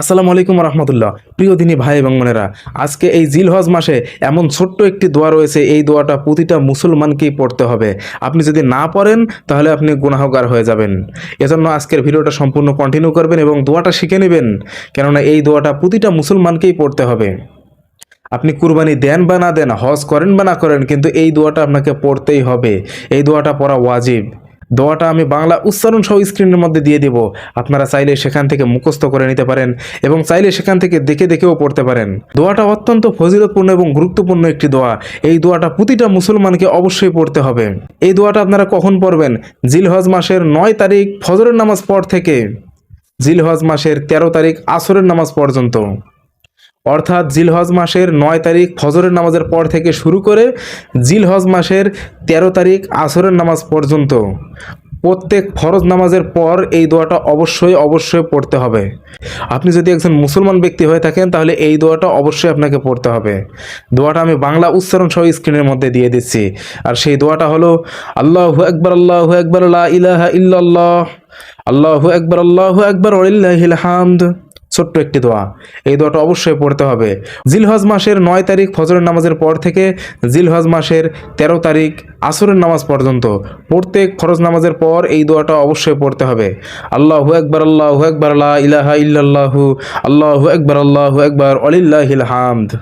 আসসালামু আলাইকুম রহমতুল্লাহ। প্রিয় দিনী ভাই এবং বোনেরা, আজকে এই জিলহজ মাসে এমন ছোট্ট একটি দোয়া রয়েছে। এই দোয়াটা প্রতিটা মুসলমানকেই পড়তে হবে। আপনি যদি না পড়েন, তাহলে আপনি গুনাহগার হয়ে যাবেন। এজন্য আজকের ভিডিওটা সম্পূর্ণ কন্টিনিউ করবেন এবং দোয়াটা শিখে নেবেন, কেননা এই দোয়াটা প্রতিটা মুসলমানকেই পড়তে হবে। আপনি কুরবানি দেন বা না দেন, হজ করেন বা না করেন, কিন্তু এই দোয়াটা আপনাকে পড়তেই হবে। এই দোয়াটা পড়া ওয়াজিব। দোয়াটা আমি বাংলা উচ্চারণ সহ স্ক্রিনের মধ্যে দিয়ে দিব। আপনারা চাইলে সেখান থেকে মুখস্থ করে নিতে পারেন এবং চাইলে সেখান থেকে দেখে দেখেও পড়তে পারেন। দোয়াটা অত্যন্ত ফজিলতপূর্ণ এবং গুরুত্বপূর্ণ একটি দোয়া। এই দোয়াটা প্রতিটা মুসলমানকে অবশ্যই পড়তে হবে। এই দোয়াটা আপনারা কখন পড়বেন? জিলহজ মাসের নয় তারিখ ফজরের নামাজ পর থেকে। জিলহজ মাসের তেরো তারিখ আসরের নামাজ পর্যন্ত। অর্থাৎ জিলহজ মাসের নয় তারিখ ফজরের নামাজের পর থেকে শুরু করে জিলহজ মাসের তেরো তারিখ আসরের নামাজ পর্যন্ত। প্রত্যেক ফরজ নামাজের পর এই দোয়াটা অবশ্যই অবশ্যই পড়তে হবে। আপনি যদি একজন মুসলমান ব্যক্তি হয়ে থাকেন, তাহলে এই দোয়াটা অবশ্যই আপনাকে পড়তে হবে। দোয়াটা আমি বাংলা উচ্চারণ সহ স্ক্রিনের মধ্যে দিয়ে দিচ্ছি। আর সেই দোয়াটা হলো, আল্লাহু একবার আল্লাহু একবার আল্লাহ ইলাহা ইল্লাল্লাহ, আল্লাহু একবার আল্লাহু একবার হামদ। ছোট্ট একটি দোয়া। এই দোয়াটা অবশ্যই পড়তে হবে। জিলহজ মাসের নয় তারিখ ফজরের নামাজের পর থেকে জিলহজ মাসের তেরো তারিখ আসরের নামাজ পর্যন্ত প্রত্যেক ফরজ নামাজের পর এই দোয়াটা অবশ্যই পড়তে হবে। আল্লাহু একবার আল্লাহু একবার আল্লাহ ইলাহা ইল্লাল্লাহু, আল্লাহু একবার আল্লাহু একবার অলিল্লাহিল হামদ।